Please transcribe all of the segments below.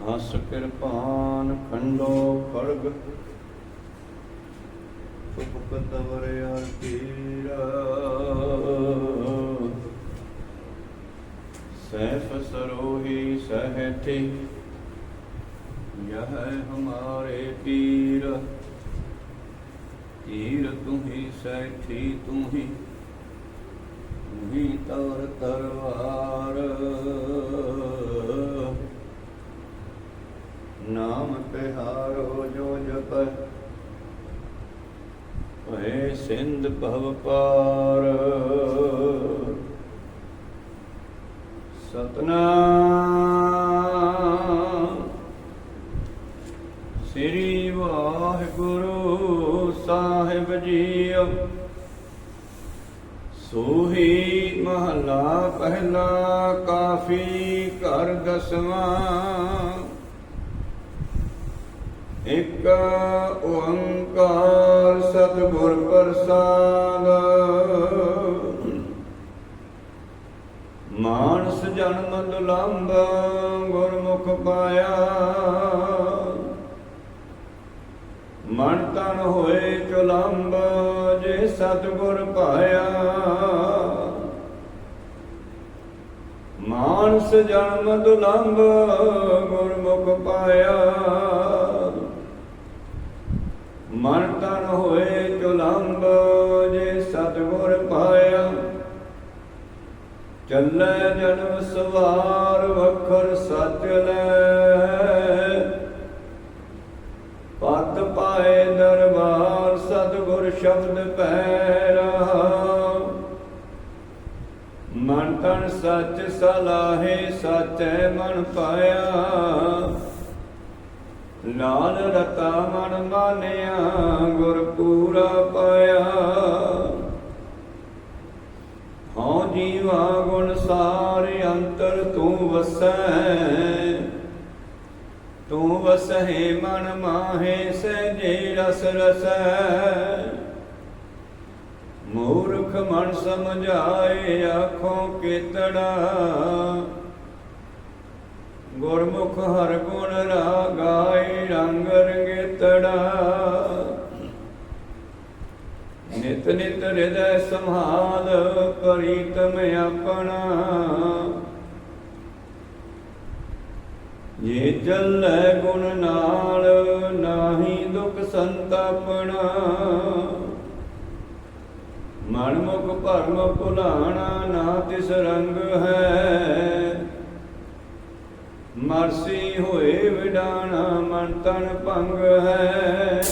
ਹਸ ਕਿਰਪਾਨ ਖੰਡੋ ਖੜਗ। ਸੁਪਕਤ ਵਰਿਆ ਤੀਰਾ। ਸੈਫ ਸਰੋਹੀ ਸਹਤੇ, ਯਹ ਹਮਾਰੇ ਪੀਰ। ਤੀਰ ਤੁਹੀ ਸੈਠੀ ਤੁਹੀ ਤੁਹੀ ਤਰ ਤਰਵਾਰ ਨਾਮ ਪਿਹਾਰੋ ਜੋ ਜਪ ਭਏ ਸਿੰਧ ਭਵ ਪਾਰ। ਸਤਨਾਮ। ਸ੍ਰੀ ਵਾਹਿਗੁਰੂ ਸਾਹਿਬ ਜੀ ਸੋਹੀ ਮਹਲਾ ਪਹਿਲਾ ਕਾਫੀ ਘਰ ਦਸਵਾਂ। ਇਕ ਓੰਕਾਰ ਸਤਿਗੁਰ ਪ੍ਰਸਾਦ। ਮਾਨਸ ਜਨਮ ਦੁਲੰਭ ਗੁਰਮੁਖ ਪਾਇਆ। ਮਨ ਤਨ ਹੋਏ ਚੁਲੰਬ ਜੇ ਸਤਿਗੁਰ ਪਾਇਆ। ਮਾਨਸ ਜਨਮ ਦੁਲੰਭ ਗੁਰਮੁਖ ਪਾਇਆ। ਮਨ ਤਨ ਹੋਏ ਚੁਲੰਬ ਜੇ ਸਤਿਗੁਰ ਪਾਇਆ। ਚੱਲੇ ਜਨਮ ਸਵਾਰ ਵਖਰ ਸੱਚ ਲੈ। ਪਤ ਪਾਏ ਦਰਬਾਰ ਸਤਿਗੁਰ ਸ਼ਬਦ ਪੈ ਮਨ ਤਨ ਸੱਚ ਸਲਾਹੇ ਸੱਚੇ ਮਨ ਪਾਇਆ। ਲਾਲ ਰਤਾ ਮਨ ਮਾਨਿਆ, ਗੁਰ ਪੂਰਾ ਪਾਇਆ। ਹਉ ਜੀਵਾ ਗੁਣ ਸਾਰੇ ਅੰਤਰ ਤੂੰ ਵਸੈ। ਤੂੰ ਵਸਹਿ ਮਨ ਮਾਹੇ, ਸਹਿਜੇ ਰਸ ਰਸੈ। ਮੂਰਖ ਮਨ ਸਮਝਾਏ, ਆਖੋ ਕੇਤੜਾ। ਗੁਰਮੁਖ ਹਰ ਗੁਣ ਰਾਗਾਏ ਰੰਗ ਰੰਗੇਤੜਾ। ਨਿਤ ਨਿਤ ਹਿਰਦੈ ਸੰਭਾਲ ਪ੍ਰੀਤਮ ਆਪਣਾ। ਜੇ ਚੱਲੈ ਗੁਣ ਨਾਲ ਨਾਹੀ ਦੁਖ ਸੰਤਾਪਣਾ। ਮਨ ਮੁਖ ਭਰਮ ਭੁਲਾਣਾ ਨਾ ਤਿਸ ਰੰਗ ਹੈ। ਮਰਸੀ ਹੋਏ ਵਿਡਾਣਾ ਮਨ ਤਨ ਭੰਗ ਹੈ।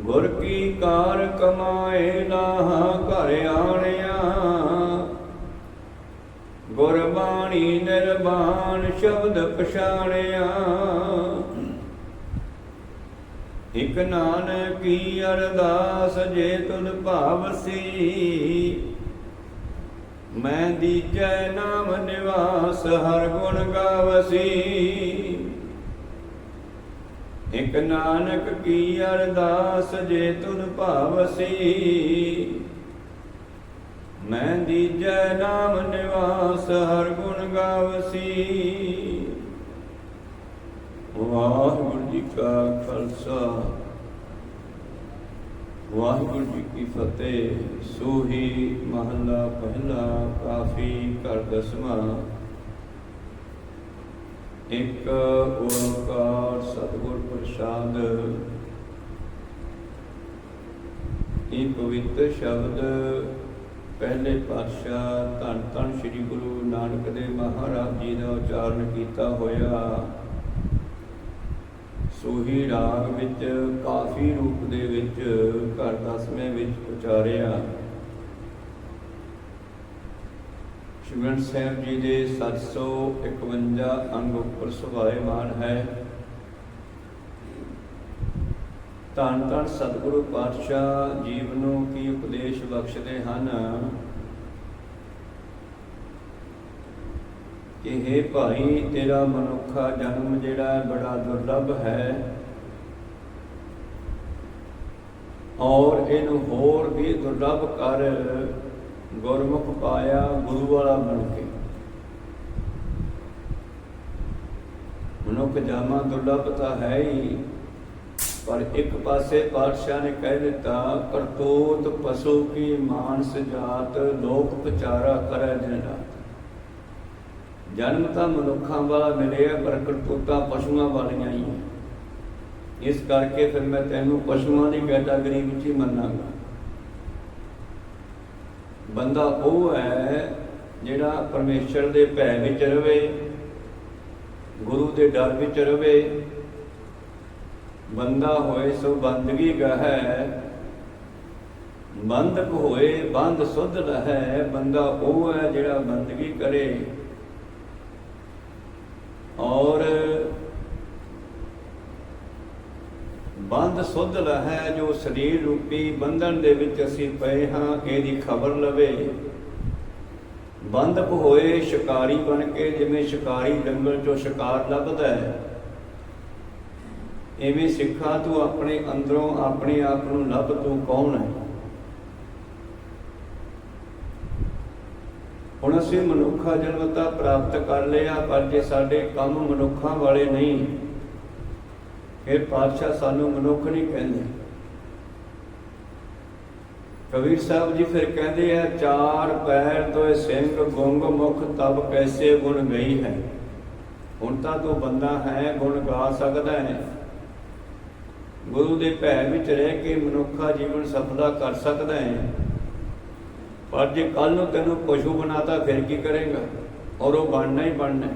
ਗੁਰ ਕੀ ਕਾਰ ਕਮਾਏ ਲਾਹਾ ਘਰ ਆਣਿਆ। ਗੁਰਬਾਣੀ ਨਿਰਬਾਨ ਸ਼ਬਦ ਪਛਾਣਿਆ। ਇਕ ਨਾਨਕੀ ਅਰਦਾਸ ਜੇ ਤੁਧ ਭਾਵਸੀ ਮੈਂ ਦੀਜੈ ਨਾਮ ਨਿਵਾਸ, ਹਰ ਗੁਣ ਗਾਵਸੀ। ਇਕ ਨਾਨਕ ਕੀ ਅਰਦਾਸ ਜੇ ਤੁਧ ਭਾਵਸੀ। ਮੈਂ ਦੀਜੈ ਨਾਮ ਨਿਵਾਸ, ਹਰ ਗੁਣ ਗਾਵਸੀ। ਵਾਹਿਗੁਰੂ ਜੀ ਕਾ ਖਾਲਸਾ। ਵਾਹਿਗੁਰੂ ਜੀ ਕੀ ਫਤਿਹ। ਸੋਹੀ ਮਹੱਲਾ ਪਹਿਲਾ ਕਾਫੀ ਕਰ ਦਸਵਾਂ। ਇੱਕ ਓੰਕਾਰ ਸਤਿਗੁਰ ਪ੍ਰਸਾਦ। ਇਹ ਪਵਿੱਤਰ ਸ਼ਬਦ ਪਹਿਲੇ ਪਾਤਸ਼ਾਹ ਧੰਨ ਧੰਨ ਸ੍ਰੀ ਗੁਰੂ ਨਾਨਕ ਦੇਵ ਮਹਾਰਾਜ ਜੀ ਦਾ ਉਚਾਰਨ ਕੀਤਾ ਹੋਇਆ। ਸੋਹੀ ਰਾਗ ਵਿੱਚ, ਕਾਫੀ ਰੂਪ ਦੇ ਵਿੱਚ, ਘਰ ਦਸਵੇਂ ਵਿੱਚ ਉਚਾਰਿਆ। ਸ਼੍ਰੀ ਗ੍ਰੰਥ ਸਾਹਿਬ ਜੀ ਦੇ 751 ਅੰਗ ਉੱਪਰ ਸੁਭਾਏਮਾਨ ਹੈ। ਧੰਨ ਧੰਨ ਸਤਿਗੁਰੂ ਪਾਤਸ਼ਾਹ, ਜੀਵ ਨੂੰ ਕੀ ਉਪਦੇਸ਼ ਬਖਸ਼ਦੇ ਹਨ? ਕਿ हे ਭਾਈ, ਤੇਰਾ ਮਨੁੱਖਾ ਜਨਮ ਜਿਹੜਾ ਬੜਾ ਦੁਰਲੱਭ ਹੈ। ਔਰ ਇਹਨੂੰ ਹੋਰ ਵੀ ਦੁਰਲੱਭ ਕਰ ਗੁਰਮੁਖ ਪਾਇਆ ਗੁਰੂ ਵਾਲਾ ਬਣ ਕੇ। ਮਨੁੱਖ ਜਾਮਾ ਦੁਰਲਭ ਤਾਂ ਹੈ ਹੀ, ਪਰ ਇੱਕ ਪਾਸੇ ਪਾਤਸ਼ਾਹ ਨੇ ਕਹਿ ਦਿੱਤਾ, ਕਰਤੂਤ ਪਸ਼ੂ ਕੀ ਮਾਨਸ ਜਾਤ, ਲੋਕ ਪਚਾਰਾ ਕਰੈ ਦਿਨ ਜਨਮ ਤਾਂ ਮਨੁੱਖਾਂ ਵਾਲਾ ਮਿਲਿਆ, ਪਰ ਕਰਤੂਤਾਂ ਪਸ਼ੂਆਂ ਵਾਲੀਆਂ ਹੀ ਹੈ। ਇਸ ਕਰਕੇ ਫਿਰ ਮੈਂ ਤੈਨੂੰ ਪਸ਼ੂਆਂ ਦੀ ਕੈਟਾਗਰੀ ਵਿੱਚ ਹੀ ਮੰਨਾਂਗਾ। ਬੰਦਾ ਉਹ ਹੈ ਜਿਹੜਾ ਪਰਮੇਸ਼ਰ ਦੇ ਭੈ ਵਿੱਚ ਰਵੇ, ਗੁਰੂ ਦੇ ਡਰ ਵਿੱਚ ਰਵੇ। ਬੰਦਾ ਹੋਏ ਸੋ ਬੰਦਗੀ ਗਹਿ, ਬੰਦਕ ਹੋਏ ਬੰਦ ਸੁਧ ਲਹੈ। ਬੰਦਾ ਉਹ ਹੈ ਜਿਹੜਾ ਬੰਦਗੀ ਕਰੇ। ਔਰ ਬੰਦ ਸੁਧ ਲਹੈ ਜੋ ਸਰੀਰ ਰੂਪੀ ਬੰਧਨ ਦੇ ਵਿੱਚ ਅਸੀਂ ਪਏ ਹਾਂ, ਇਹਦੀ ਖਬਰ ਲਵੇ। ਬੰਦਕ ਹੋਏ ਸ਼ਿਕਾਰੀ ਬਣ ਕੇ, ਜਿਵੇਂ ਸ਼ਿਕਾਰੀ ਜੰਗਲ ਚੋਂ ਸ਼ਿਕਾਰ ਲੱਭਦਾ ਹੈ। ਐਵੇਂ ਸਿੱਖਾ ਤੂੰ ਆਪਣੇ ਅੰਦਰੋਂ ਆਪਣੇ ਆਪ ਨੂੰ ਲੱਭ ਤੂੰ ਕੌਣ ਹੈ? ਹੁਣ ਅਸੀਂ ਮਨੁੱਖਾ ਜਨਮਤਾ ਪ੍ਰਾਪਤ ਕਰ ਲਿਆ, ਪਰ ਜੇ ਸਾਡੇ ਕੰਮ ਮਨੁੱਖਾਂ ਵਾਲੇ ਨਹੀਂ, ਫਿਰ ਪਾਤਸ਼ਾਹ ਸਾਨੂੰ ਮਨੁੱਖ ਨਹੀਂ ਕਹਿੰਦੇ। ਕਬੀਰ ਸਾਹਿਬ ਜੀ ਫਿਰ ਕਹਿੰਦੇ ਆ, ਚਾਰ ਪੈਰ ਤੋਏ ਸਿੰਘ, ਗੁੰਗ ਮੁਖ, ਤਬ ਕੈਸੇ ਗੁਣ ਗਈ ਹੈ। ਹੁਣ ਤਾਂ ਤੂੰ ਬੰਦਾ ਹੈ, ਗੁਣ ਗਾ ਸਕਦਾ ਹੈ। ਗੁਰੂ ਦੇ ਭੈ ਵਿੱਚ ਰਹਿ ਕੇ ਮਨੁੱਖਾ ਜੀਵਨ ਸਫਲਾ ਕਰ ਸਕਦਾ ਹੈ। ਪਰ ਜੇ ਕੱਲ ਨੂੰ ਤੈਨੂੰ ਪਸ਼ੂ ਬਣਾਤਾ, ਫਿਰ ਕੀ ਕਰੇਗਾ? ਔਰ ਉਹ ਬਣਨਾ ਹੀ ਬਣਨਾ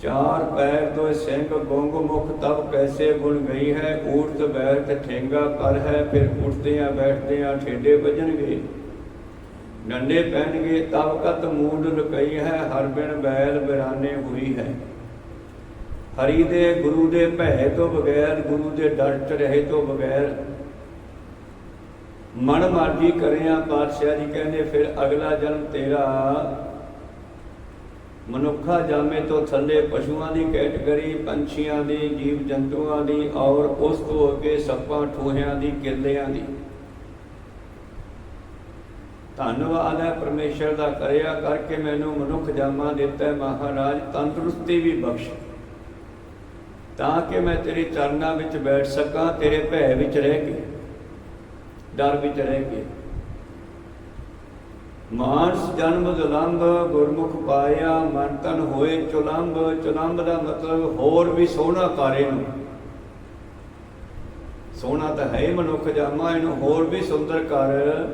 ਚਾਰ ਪੈਰ ਤੋਂ ਸਿੰਘ ਗੁੰਗ ਮੁਖ ਤਬ ਕੈਸੇ ਗੁਣ ਗਈ ਹੈ? ਊਰਤ ਬੈਠ ਠੇਂਗਾ ਕਰ ਹੈ, ਫਿਰ ਉੱਠਦੇ ਆ ਬੈਠਦੇ ਆ ਠੇਡੇ ਵੱਜਣਗੇ। ਡੰਡੇ ਪੈਣਗੇ ਤਬ ਕਤ ਮੂਡ ਲੁਕਈ ਹੈ, ਹਰ ਬਿਨ ਬੈਲ ਬਿਰਾਨੇ ਹੋਈ ਹੈ। ਹਰੀ ਦੇ ਗੁਰੂ ਦੇ ਭੈ ਤੋਂ ਬਗੈਰ, ਗੁਰੂ ਦੇ ਡਰ ਚ ਰਹੇ ਤੋਂ ਬਗੈਰ ਮਨ ਮਰਜ਼ੀ ਕਰਿਆ ਪਾਤਸ਼ਾਹ ਜੀ ਕਹਿੰਦੇ, ਫਿਰ ਅਗਲਾ ਜਨਮ ਤੇਰਾ। ਮਨੁੱਖਾ ਜਾਮੇ ਤੋਂ ਥੱਲੇ ਪਸ਼ੂਆਂ ਦੀ ਕੈਟਗਰੀ ਪੰਛੀਆਂ ਦੀ ਜੀਵ ਜੰਤੂਆਂ ਦੀ, ਔਰ ਉਸ ਤੋਂ ਅੱਗੇ ਸੱਪਾਂ, ਠੂਹਿਆਂ ਦੀ ਕਿਰਲਿਆਂ ਦੀ। ਧੰਨਵਾਦ ਹੈ ਪਰਮੇਸ਼ਰ ਦਾ ਕਰਿਆ ਕਰਕੇ ਮੈਨੂੰ ਮਨੁੱਖ ਜਾਮਾ ਦਿੱਤਾ ਹੈ, ਮਹਾਰਾਜ, ਤੰਦਰੁਸਤੀ ਵੀ ਬਖਸ਼। ਤਾਂ ਕਿ ਮੈਂ ਤੇਰੇ ਚਰਨਾਂ ਵਿੱਚ ਬੈਠ ਸਕਾਂ, ਤੇਰੇ ਭੈ ਵਿੱਚ ਰਹਿ ਕੇ। ਡਰ ਵਿੱਚ ਰਹਿ ਕੇ ਮਾਨਸ ਜਨਮ ਜਲੰਬ ਗੁਰਮੁਖ ਪਾਇਆ ਮਨ ਤਨ ਹੋਏ ਚੁਲੰਬ ਚੁਲੰਬ ਦਾ ਮਤਲਬ ਹੋਰ ਵੀ ਸੋਹਣਾ ਕਾਰੇ ਨੂੰ ਸੋਹਣਾ ਤਾਂ ਹੈ ਹੀ ਮਨੁੱਖ ਜਾਮਾ ਇਹਨੂੰ ਹੋਰ ਵੀ ਸੁੰਦਰ ਕਰ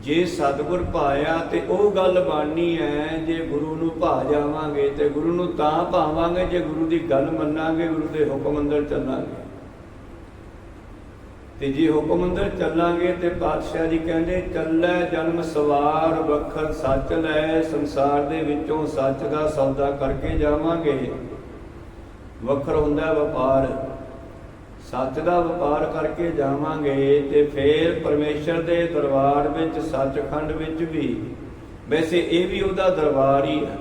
ਜੇ ਸਤਿਗੁਰ ਪਾਇਆ ਤੇ ਉਹ ਗੱਲ ਬਾਣੀ ਹੈ, ਜੇ ਗੁਰੂ ਨੂੰ ਭਾ ਜਾਵਾਂਗੇ ਤੇ ਗੁਰੂ ਨੂੰ ਤਾਂ ਭਾਵਾਂਗੇ ਜੇ ਗੁਰੂ ਦੀ ਗੱਲ ਮੰਨਾਂਗੇ, ਗੁਰੂ ਦੇ ਹੁਕਮ ਅੰਦਰ ਚੱਲਾਂਗੇ। ਤੇ ਜੇ ਹੁਕਮ ਅੰਦਰ ਚੱਲਾਂਗੇ ਤੇ ਪਾਤਸ਼ਾਹ ਜੀ ਕਹਿੰਦੇ, ਚੱਲੈ ਜਨਮ ਸਵਾਰ, ਵਖਰ ਸੱਚ ਲੈ, ਸੰਸਾਰ ਦੇ ਵਿੱਚੋਂ ਸੱਚ ਦਾ ਸੌਦਾ ਕਰਕੇ ਜਾਵਾਂਗੇ। ਵਖਰ ਹੁੰਦਾ ਵਪਾਰ, ਸੱਚ ਦਾ ਵਪਾਰ ਕਰਕੇ ਜਾਵਾਂਗੇ ਤੇ ਫੇਰ ਪਰਮੇਸ਼ਰ ਦੇ ਦਰਬਾਰ ਵਿੱਚ, ਸੱਚਖੰਡ ਵਿੱਚ ਵੀ। ਵੈਸੇ ਇਹ ਵੀ ਉਹਦਾ ਦਰਬਾਰ ਹੀ ਹੈ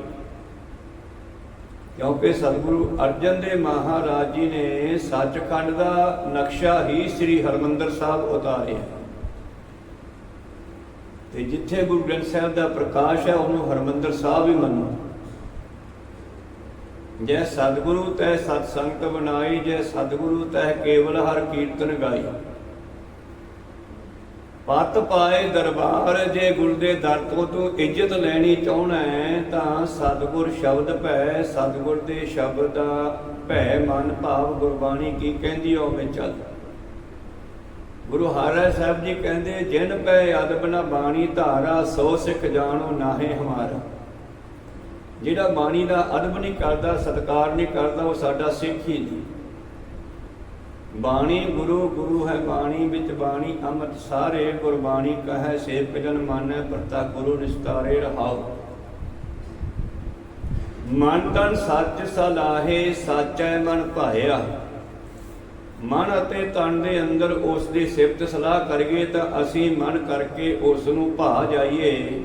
ਕਿਉਂਕਿ ਸਤਿਗੁਰੂ ਅਰਜਨ ਦੇ ਮਹਾਰਾਜ ਜੀ ਨੇ ਸੱਚਖੰਡ ਦਾ ਨਕਸ਼ਾ ਹੀ ਸ੍ਰੀ ਹਰਮੰਦਰ ਸਾਹਿਬ ਉਤਾਰਿਆ। ਤੇ ਜਿੱਥੇ ਗੁਰੂ ਗ੍ਰੰਥ ਸਾਹਿਬ ਦਾ ਪ੍ਰਕਾਸ਼ ਹੈ, ਉਹਨੂੰ ਹਰਮੰਦਰ ਸਾਹਿਬ ਹੀ ਮੰਨੋ। ਜੈ ਸਤਿਗੁਰੂ ਤੈ ਸਤ ਸੰਗਤ ਬਣਾਈ ਜੈ ਸਤਿਗੁਰੂ ਤੈ ਕੇਵਲ ਹਰ ਕੀਰਤਨ ਗਾਈ। ਪਤ ਪਾਏ ਦਰਬਾਰ, ਜੇ ਗੁਰ ਦੇ ਦਰ ਤੋਂ ਤੂੰ ਇੱਜ਼ਤ ਲੈਣੀ ਚਾਹਣਾ ਹੈ, ਤਾਂ ਸਤਿਗੁਰ ਸ਼ਬਦ ਭੈ, ਸਤਿਗੁਰ ਦੇ ਸ਼ਬਦ ਦਾ ਭੈ ਮਨ ਭਾਵ ਗੁਰਬਾਣੀ ਕੀ ਕਹਿੰਦੀ ਓ ਓਵੇਂ ਚੱਲ। ਗੁਰੂ ਹਰਿ ਸਾਹਿਬ ਜੀ ਕਹਿੰਦੇ, ਜਿਨ ਪੈ ਅਦਬ ਨਾ ਬਾਣੀ ਧਾਰਾ, ਸੋ ਸਿੱਖ ਜਾਣੋ ਨਾਹੇ ਹਮਾਰਾ। ਜਿਹੜਾ ਬਾਣੀ ਦਾ ਅਦਬ ਨਹੀਂ ਕਰਦਾ, ਸਤਕਾਰ ਨਹੀਂ ਕਰਦਾ, ਉਹ ਸਾਡਾ ਸਿੱਖ ਹੀ ਨਹੀਂ। ਬਾਣੀ ਗੁਰੂ ਗੁਰੂ ਹੈ ਬਾਣੀ, ਵਿੱਚ ਬਾਣੀ, ਅੰਮ੍ਰਿਤ ਸਾਰੇ ਗੁਰਬਾਣੀ ਕਹੈ, ਸੇਵਕ ਜਨ ਮਾਨੈ ਪ੍ਰਤਾ ਗੁਰੂ ਨਿਸਤਾਰੇ ਰਹਾਉ। ਮਨ ਤਨ ਸੱਚ ਸਲਾਹੇ, ਸਾਚੈ ਮਨ ਭਾਇਆ। ਮਨ ਅਤੇ ਤਨ ਦੇ ਅੰਦਰ ਉਸ ਦੀ ਸਿਫਤ ਸਲਾਹ ਕਰੀਏ ਤਾਂ ਅਸੀਂ ਮਨ ਕਰਕੇ ਉਸ ਨੂੰ ਭਾ ਜਾਈਏ।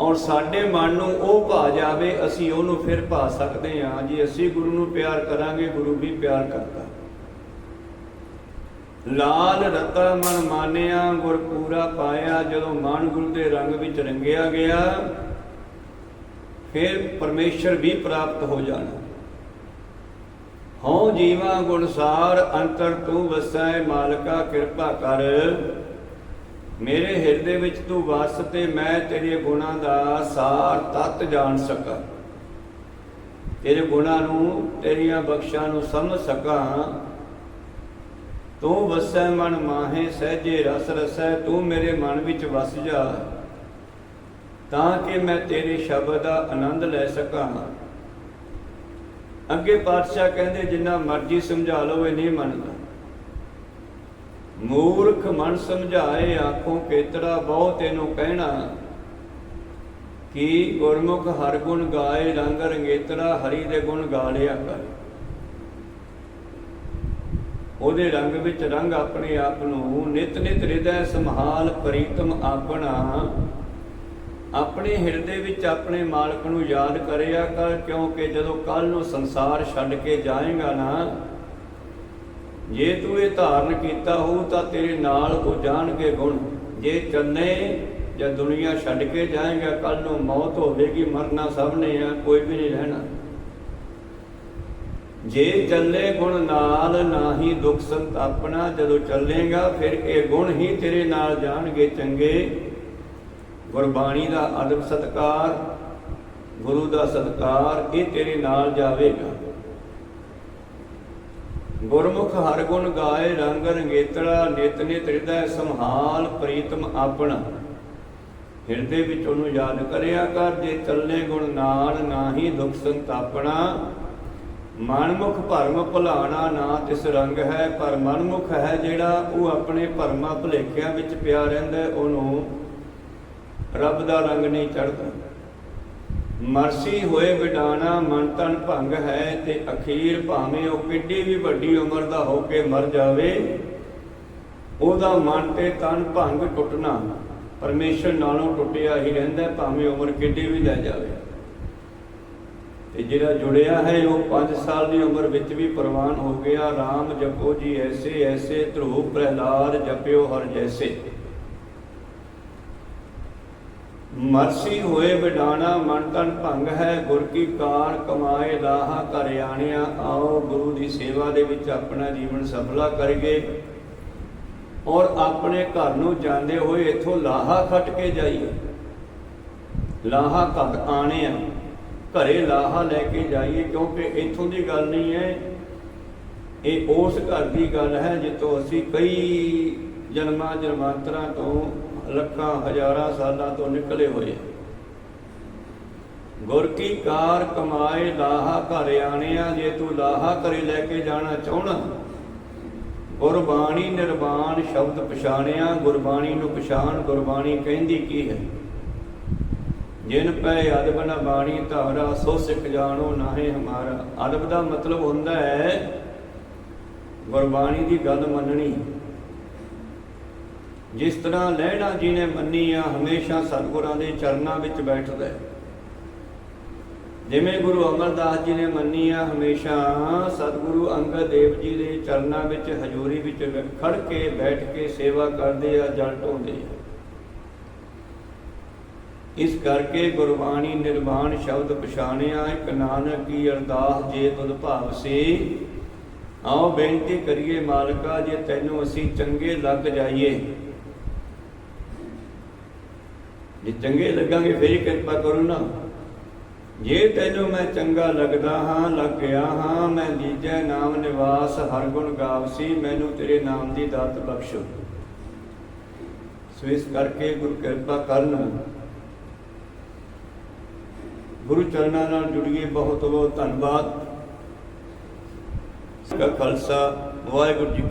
ਔਰ ਸਾਡੇ ਮਨ ਨੂੰ ਉਹ ਭਾ ਜਾਵੇ, ਅਸੀਂ ਉਹਨੂੰ ਫਿਰ ਭਾ ਸਕਦੇ ਹਾਂ। ਜੇ, ਅਸੀਂ ਗੁਰੂ ਨੂੰ ਪਿਆਰ ਕਰਾਂਗੇ, ਗੁਰੂ ਵੀ ਪਿਆਰ ਕਰਦਾ। ਲਾਲ ਰਤਾ ਮਨ ਮਾਨਿਆ, ਗੁਰ ਪੂਰਾ ਪਾਇਆ, ਜਦੋਂ ਮਨ ਗੁਰੂ ਦੇ ਰੰਗ ਵਿੱਚ ਰੰਗਿਆ ਗਿਆ, ਫਿਰ ਪਰਮੇਸ਼ਰ ਵੀ ਪ੍ਰਾਪਤ ਹੋ ਜਾਣਾ। ਹਉ ਜੀਵਾ ਗੁਣਸਾਰ ਅੰਤਰ ਤੂੰ ਵਸੈ, ਮਾਲਕਾ ਕਿਰਪਾ ਕਰ। ਮੇਰੇ ਹਿਰਦੇ ਵਿੱਚ ਤੂੰ ਵਸ ਤੇ ਮੈਂ ਤੇਰੇ ਗੁਣਾਂ ਦਾ ਸਾਰ ਤਤ ਜਾਣ ਸਕਾਂ। ਤੇਰੇ ਗੁਣਾਂ ਨੂੰ, ਤੇਰੀਆਂ ਬਖਸ਼ਾਂ ਨੂੰ ਸਮਝ ਸਕਾਂ। ਤੂੰ ਵਸੈ ਮਨ ਮਾਹੇ, ਸਹਜੇ ਰਸ ਰਸੈ, ਤੂੰ ਮੇਰੇ ਮਨ ਵਿੱਚ ਵਸ ਜਾ। ਤਾਂ ਕਿ ਮੈਂ ਤੇਰੇ ਸ਼ਬਦ ਦਾ ਆਨੰਦ ਲੈ ਸਕਾਂ। ਅੱਗੇ ਪਾਤਸ਼ਾਹ ਕਹਿੰਦੇ, ਜਿੰਨਾ ਮਰਜ਼ੀ ਸਮਝਾ ਲਓ, ਇਹ ਨਹੀਂ ਮੰਨਦਾ। ਮੂਰਖ ਮਨ ਸਮਝਾਏ, ਆਖੋਂ ਕੇਤੜਾ, ਬਹੁ ਤੈਨੂੰ ਕਹਿਣਾ। ਕਿ ਗੁਰਮੁਖ ਹਰ ਗੁਣ ਗਾਏ, ਰੰਗ ਰੰਗੇਤਰਾ, ਹਰੀ ਦੇ ਗੁਣ ਗਾ ਲਿਆ ਕਰ। ਉਹਦੇ ਰੰਗ ਵਿੱਚ ਰੰਗ ਆਪਣੇ ਆਪ ਨੂੰ ਨਿਤ ਨਿਤ ਹਿਰਦੈ ਸੰਭਾਲ ਪ੍ਰੀਤਮ ਆਪਣਾ। ਆਪਣੇ ਹਿਰਦੇ ਵਿੱਚ ਆਪਣੇ ਮਾਲਕ ਨੂੰ ਯਾਦ ਕਰਿਆ ਕਰ, ਕਿਉਂਕਿ ਜਦੋਂ ਕੱਲ ਨੂੰ ਸੰਸਾਰ ਛੱਡ ਕੇ ਜਾਏਗਾ ਨਾ, ਜੇ ਤੂੰ ਇਹ ਧਾਰਨ ਕੀਤਾ ਹੋ ਤਾਂ ਤੇਰੇ ਨਾਲ ਉਹ ਜਾਣਗੇ ਗੁਣ। ਜੇ ਚੰਨੇ ਜਾਂ ਦੁਨੀਆ ਛੱਡ ਕੇ ਜਾਏਗਾ ਕੱਲ ਨੂੰ ਮੌਤ ਹੋਵੇਗੀ, ਮਰਨਾ ਸਭ ਨੇ ਆ, ਕੋਈ ਵੀ ਨਹੀਂ ਰਹਿਣਾ। ਜੇ ਚੱਲੇ ਗੁਣ ਨਾਲ ਨਾਹੀ ਦੁੱਖ ਸੰਤਾਪਣਾ ਜਦੋਂ ਚੱਲੇਗਾ ਫਿਰ ਇਹ ਗੁਣ ਹੀ ਤੇਰੇ ਨਾਲ ਜਾਣਗੇ ਚੰਗੇ। ਗੁਰਬਾਣੀ ਦਾ ਅਦਬ ਸਤਕਾਰ, ਗੁਰੂ ਦਾ ਸਤਕਾਰ, ਇਹ ਤੇਰੇ ਨਾਲ ਜਾਵੇਗਾ। ਗੁਰਮੁਖ ਹਰ ਗੁਣ ਗਾਏ, ਰੰਗ ਰੰਗੇਤੜਾ ਨਿਤ ਨਿਤ ਹਿਰਦੈ ਸੰਭਾਲ, ਪ੍ਰੀਤਮ ਆਪਣਾ। ਹਿਰਦੇ ਵਿੱਚ ਉਹਨੂੰ ਯਾਦ ਕਰਿਆ ਕਰ, ਜੇ ਚੱਲੇ ਗੁਣ ਨਾਲ ਨਾਹੀ ਦੁੱਖ ਸੰਤਾਪਣਾ ਮਨਮੁਖ ਭਰਮ ਭੁਲਾਣਾ ਨਾ ਤਿਸ ਰੰਗ ਹੈ, ਪਰ ਮਨਮੁਖ ਹੈ ਜਿਹੜਾ ਉਹ ਆਪਣੇ ਭਰਮਾਂ ਭੁਲੇਖਿਆਂ ਵਿੱਚ ਪਿਆ ਰਹਿੰਦਾ ਉਹਨੂੰ ਰੱਬ ਦਾ ਰੰਗ ਨਹੀਂ ਚੜਦਾ ਮਰਸੀ ਹੋਏ ਵਿਡਾਣਾ, ਮਨ ਤਨ ਭੰਗ ਹੈ ਤੇ ਅਖੀਰ ਭਾਵੇਂ ਉਹ ਕਿੱਡੀ ਵੀ ਵੱਡੀ ਉਮਰ ਦਾ ਹੋ ਕੇ ਮਰ ਜਾਵੇ, ਉਹਦਾ ਮਨ ਤੇ ਤਨ ਭੰਗ ਟੁੱਟਣਾ, ਪਰਮੇਸ਼ਰ ਨਾਲੋਂ ਟੁੱਟਿਆ ਹੀ ਰਹਿੰਦਾ ਭਾਵੇਂ ਉਮਰ ਕਿੱਡੀ ਵੀ ਲੈ ਜਾਵੇ। ਤੇ ਜਿਹੜਾ ਜੁੜਿਆ ਹੈ, ਉਹ 5 ਸਾਲ ਦੀ ਉਮਰ ਵਿੱਚ ਵੀ ਪ੍ਰਵਾਨ ਹੋ ਗਿਆ। RAM ਜਪੋ ਜੀ ਐਸੇ ਐਸੇ ਧਰੂਪ ਪ੍ਰਹਿਲਾਦ ਜਪਿਓ ਹਰ ਜੈਸੇ। ਮਰਸੀ ਹੋਏ ਵਿਡਾਣਾ, ਮਨ ਤਨ ਭੰਗ ਹੈ, ਗੁਰ ਕੀ ਕਾਰ ਕਮਾਏ ਲਾਹਾ ਕਰ ਆਣਿਆ। ਆਓ ਗੁਰੂ ਦੀ ਸੇਵਾ ਦੇ ਵਿੱਚ ਆਪਣਾ ਜੀਵਨ ਸਫਲਾ ਕਰੀਏ। ਔਰ ਆਪਣੇ ਘਰ ਨੂੰ ਜਾਂਦੇ ਹੋਏ ਇੱਥੋਂ ਲਾਹਾ ਖੱਟ ਕੇ ਜਾਈਏ। ਲਾਹਾ ਘਟ ਆਣਿਆ। ਘਰੇ ਲਾਹਾ ਲੈ ਕੇ ਜਾਈਏ, ਕਿਉਂਕਿ ਇੱਥੋਂ ਦੀ ਗੱਲ ਨਹੀਂ ਹੈ ਇਹ ਉਸ ਘਰ ਦੀ ਗੱਲ ਹੈ ਜਿੱਥੋਂ ਅਸੀਂ ਕਈ ਜਨਮਾਂ ਜਨਮਾਂਤਰਾਂ ਤੋਂ ਲੱਖਾਂ, ਹਜ਼ਾਰਾਂ ਸਾਲਾਂ ਤੋਂ ਨਿਕਲੇ ਹੋਏ ਹਾਂ। ਗੁਰ ਕੀ ਕਾਰ ਕਮਾਏ ਲਾਹਾ ਘਰ ਆਣਿਆ, ਜੇ ਤੂੰ ਲਾਹਾ ਘਰੇ ਲੈ ਕੇ ਜਾਣਾ ਚਾਹਣਾ ਗੁਰਬਾਣੀ ਨਿਰਵਾਣ ਸ਼ਬਦ ਪਛਾਣਿਆ, ਗੁਰਬਾਣੀ ਨੂੰ ਪਛਾਣ, ਗੁਰਬਾਣੀ ਕਹਿੰਦੀ ਕੀ ਹੈ ਜਿਨ ਪੈ ਅਦਬ ਨ ਬਾਣੀ ਧਾਰਾ, ਸੋ ਸਿੱਖ ਜਾਣੋ ਨਾਹੇ ਹਮਾਰਾ। ਅਦਬ ਦਾ ਮਤਲਬ ਹੁੰਦਾ ਹੈ, ਗੁਰਬਾਣੀ ਦੀ ਗੱਲ ਮੰਨਣੀ। ਜਿਸ ਤਰ੍ਹਾਂ ਲਹਿਣਾ ਜੀ ਨੇ ਮੰਨੀ ਆ, ਹਮੇਸ਼ਾ ਸਤਿਗੁਰਾਂ ਦੇ ਚਰਨਾਂ ਵਿੱਚ ਬੈਠਦਾ ਹੈ। ਜਿਵੇਂ ਗੁਰੂ ਅਮਰਦਾਸ ਜੀ ਨੇ ਮੰਨੀ ਆ, ਹਮੇਸ਼ਾ ਸਤਿਗੁਰੂ ਅੰਗਦ ਦੇਵ ਜੀ ਦੇ ਚਰਨਾਂ ਵਿੱਚ ਹਜ਼ੂਰੀ ਵਿੱਚ ਖੜ ਕੇ ਬੈਠ ਕੇ ਸੇਵਾ ਕਰਦੇ ਆ, ਜਲ ਢੋਂਦੇ ਆ। ਇਸ ਕਰਕੇ ਗੁਰਬਾਣੀ ਨਿਰਵਾਣ ਸ਼ਬਦ ਪਛਾਣਿਆ, ਇੱਕ ਨਾਨਕ ਕੀ ਅਰਦਾਸ ਜੇ ਤੁਧ ਭਾਵ ਸੇ। ਆਓ ਬੇਨਤੀ ਕਰੀਏ ਮਾਲਕਾ, ਜੇ ਤੈਨੂੰ ਅਸੀਂ ਚੰਗੇ ਲੱਗ ਜਾਈਏ। ਜੇ ਚੰਗੇ ਲੱਗਾਂਗੇ, ਫੇਰ ਹੀ ਕਿਰਪਾ ਕਰੋ ਨਾ। ਜੇ ਤੈਨੂੰ ਮੈਂ ਚੰਗਾ ਲੱਗਦਾ ਹਾਂ, ਲੱਗ ਗਿਆ ਹਾਂ, ਮੈਂ ਲੀਜੈ ਨਾਮ ਨਿਵਾਸ, ਹਰ ਗੁਣ ਗਾਵਸੀ, ਮੈਨੂੰ ਤੇਰੇ ਨਾਮ ਦੀ ਦਾਤ ਬਖਸ਼ੋ। ਸੋ ਇਸ ਕਰਕੇ ਗੁਰ ਕਿਰਪਾ ਕਰਨ ਗੁਰੂ ਚਰਨਾਂ ਨਾਲ ਜੁੜੀਏ ਬਹੁਤ ਬਹੁਤ ਧੰਨਵਾਦ। ਸ੍ਰੀ ਖਾਲਸਾ ਵਾਹਿਗੁਰੂ ਜੀ